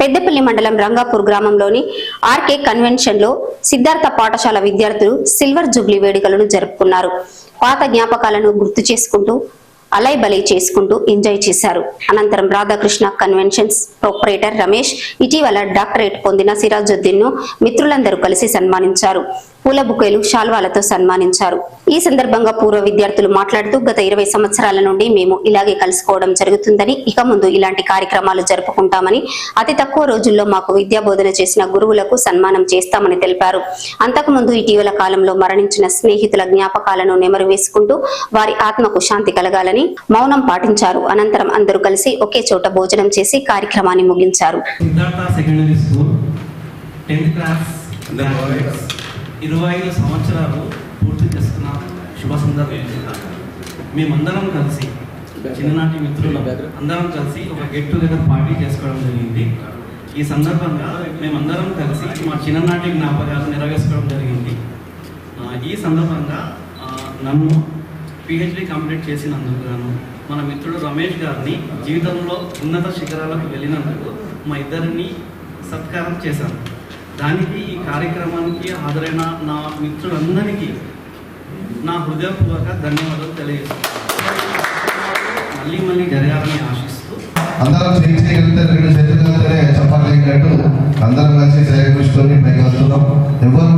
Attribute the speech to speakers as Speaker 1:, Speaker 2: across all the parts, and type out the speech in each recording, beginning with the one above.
Speaker 1: పెద్దపల్లి మండలం రంగాపూర్ గ్రామంలోని ఆర్కే కన్వెన్షన్లో సిద్ధార్థ పాఠశాల విద్యార్థులు సిల్వర్ జూబ్లీ వేడుకలను జరుపుకున్నారు. పాత జ్ఞాపకాలను గుర్తు చేసుకుంటూ అలై బలై చేసుకుంటూ ఎంజాయ్ చేశారు. అనంతరం రాధాకృష్ణ కన్వెన్షన్స్ ప్రొపరేటర్ రమేష్ ఇటీవల డాక్టరేట్ పొందిన సిరాజుద్దీన్ను మిత్రులందరూ కలిసి సన్మానించారు. పూల బుకేలు శాల్వాలతో సన్మానించారు. ఈ సందర్భంగా పూర్వ విద్యార్థులు మాట్లాడుతూ గత ఇరవై సంవత్సరాల నుండి మేము ఇలాగే కలుసుకోవడం జరుగుతుందని ఇక ముందు ఇలాంటి కార్యక్రమాలు జరుపుకుంటామని అతి తక్కువ రోజుల్లో మాకు విద్యా బోధన చేసిన గురువులకు సన్మానం చేస్తామని తెలిపారు. అంతకుముందు ఇటీవల కాలంలో మరణించిన స్నేహితుల జ్ఞాపకాలను నెమరు వేసుకుంటూ వారి ఆత్మకు శాంతి కలగాలని మౌనం పాటించారు. అనంతరం అందరూ కలిసి ఒకే చోట భోజనం చేసి కార్యక్రమాన్ని ముగించారు.
Speaker 2: ఇరవై ఐదు సంవత్సరాలు పూర్తి చేసుకున్న శుభ సందర్భంగా మేమందరం కలిసి చిన్ననాటి మిత్రులు అందరం కలిసి ఒక గెట్ టుగెదర్ పార్టీ చేసుకోవడం జరిగింది. ఈ సందర్భంగా మేమందరం కలిసి మా చిన్ననాటి జ్ఞాపకాలు నెరవేర్చుకోవడం జరిగింది. ఆ, ఈ సందర్భంగా నన్ను పిహెచ్డి కంప్లీట్ చేసినందుకు గాను మన మిత్రుడు రమేష్ గారిని జీవితంలో ఉన్నత శిఖరాలకు వెళ్ళినందుకు మా ఇద్దరిని సత్కారం చేశాను. దానికి ఈ కార్యక్రమానికి హాజరైన నా మిత్రులందరికీ నా హృదయపూర్వక ధన్యవాదాలు తెలియజేస్తున్నాను. మళ్ళీ మళ్ళీ జరగాలని ఆశిస్తూ
Speaker 3: అందరం చేతులు అందరం కలిసి చేయకూర్చుకొని మేము వస్తున్నాం ఎవరు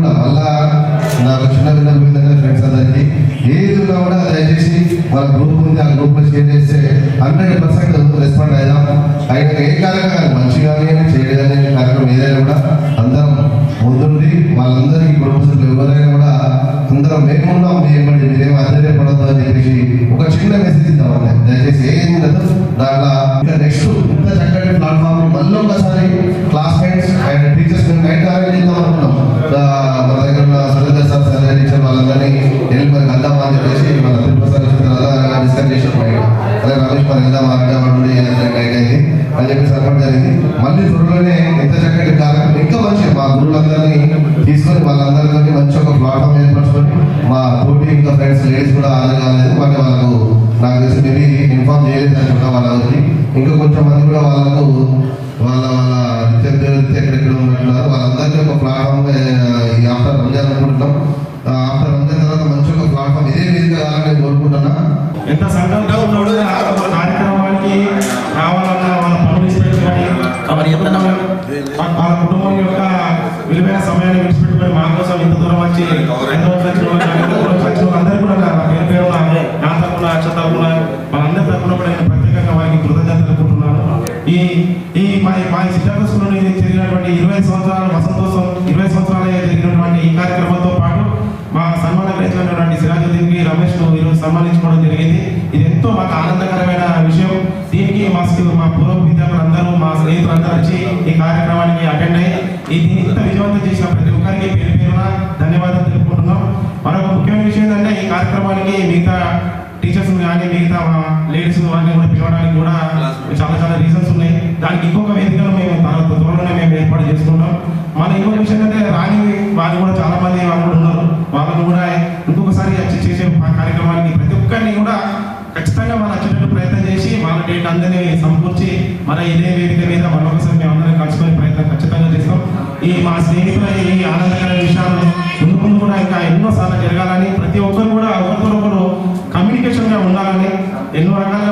Speaker 3: వాళ్ళ గ్రూప్ ఉంది ఆ గ్రూప్లో షేర్ చేస్తే హండ్రెడ్ పర్సెంట్ రెస్పాండ్ అయిదాం అయినా ఏ కార్యక్రమం మంచి కానీ చెడు కానీ కార్యక్రమం ఏదైనా కూడా అందరం ముందుండి వాళ్ళందరికీ కుటుంబ ఎవరైనా కూడా అందరం మేమున్నాం మేమని మీరేం ఆశ్చర్యపడద్దు అని చెప్పేసి ఒక చిన్న మెసేజ్ ఇద్దాం దయచేసి ఏం లేదు. దాంట్లో ఇంకా నెక్స్ట్ ఇంత చక్కటి ప్లాట్ఫామ్ మళ్ళీ ఒకసారి చెప్పి సర్పంచ్ జరిగింది. మళ్ళీ త్వరలోనే ఎంత చక్కటి కార్యక్రమం ఇంకా మంచి మా గురువులందరినీ తీసుకొని వాళ్ళందరితో మంచి ఒక ప్లాట్ఫామ్ ఏర్పరచుకొని మా తోటి ఇంకా ఫ్రెండ్స్ లేడీస్ కూడా హాజరు కాలేదు. వాటి వాళ్ళకు నాకు తెలిసి మేబీ ఇన్ఫామ్ చేయలేదు అనుకుంటా వాళ్ళకి ఇంకా కొంచెం మంది కూడా వాళ్ళకు వాళ్ళ వాళ్ళ రీత్యా ఎక్కడెక్కడ ఉన్నట్టున్నారు. వాళ్ళందరికీ ఒక ప్లాట్ఫామ్ ఈ ఆఫ్టర్ రంజాన్ అనుకుంటున్నాం. ఆఫ్టర్ రంజాన్ తర్వాత మంచి ఒక ప్లాట్ఫామ్ ఇదే విధంగా కావాలని కోరుకుంటున్నా.
Speaker 4: ఎంత సంఘం వాళ్ళ కుటుంబం యొక్క విలువైన సమయాన్ని విడిచిపెట్టుకొని మా కోసం ఇంత దూరం వచ్చి ఎంతో వచ్చిన వాళ్ళు, ఎంతో దూరం వచ్చిన వాళ్ళందరూ కూడా నా పేరు నా తరపున అక్ష తరపున వాళ్ళందరి తరపున కూడా నేను ప్రత్యేకంగా వారికి కృతజ్ఞతలు తెలుపుకుంటున్నాను. ఈ ఈ మా మా సిద్ధార్థ జరిగినటువంటి ఇరవై సంవత్సరాల వసంతోత్సవం ఇరవై సంవత్సరాలు జరిగినటువంటి ఈ కార్యక్రమంతో పాటు మా సన్మాన గ్రహించినటువంటి సిరాజుద్దీన్కి రమేష్ను ఈరోజు సన్మానించుకోవడం జరిగింది. ఇది ఎంతో మాకు ఆనందకరమైన మా వచ్చి ఈ కార్యక్రమానికి అటెండ్ అయ్యి ఇది ఇంత విజయవంతం చేసిన ప్రతి ఒక్కరికి పేరు పేరున ధన్యవాదాలు తెలుపుకుంటున్నాం. మరొక ముఖ్యమైన విషయం ఏంటంటే ఈ కార్యక్రమానికి మిగతా టీచర్స్ కానీ మిగతా లేడీస్ వాళ్ళని కూడా పిలవడానికి కూడా చాలా చాలా రీజన్స్ ఉన్నాయి. దానికి ఇంకొక వేదికను మేము తర్వాత త్వరలోనే మేము ఏర్పాటు చేసుకుంటాం. మన ఇంకొక విషయం ఏంటంటే రాని వాళ్ళు కూడా చాలా మంది వాళ్ళు కూడా ఉన్నారు. వాళ్ళని కూడా ఇంకొకసారి వచ్చి చేసే ఆ కార్యక్రమానికి ప్రతి ఒక్కరిని కూడా ఖచ్చితంగా వాళ్ళు వచ్చేటట్టు ప్రయత్నం చేసి వాళ్ళ డేట్ అందరినీ సమకూర్చి మన ఇదే వేదిక మీద మరొకసారి మేము అందరం కలుసుకునే ప్రయత్నం ఖచ్చితంగా చేస్తాం. ఈ మా స్నేహితుల ఈ ఆనందకరమైన విషయాలు ముందు ముందు కూడా ఇంకా ఎన్నో సార్లు జరగాలని ప్రతి ఒక్కరు కూడా ఒకరితో ఒకరు ఉండాలని ఎన్నో రకాలుగా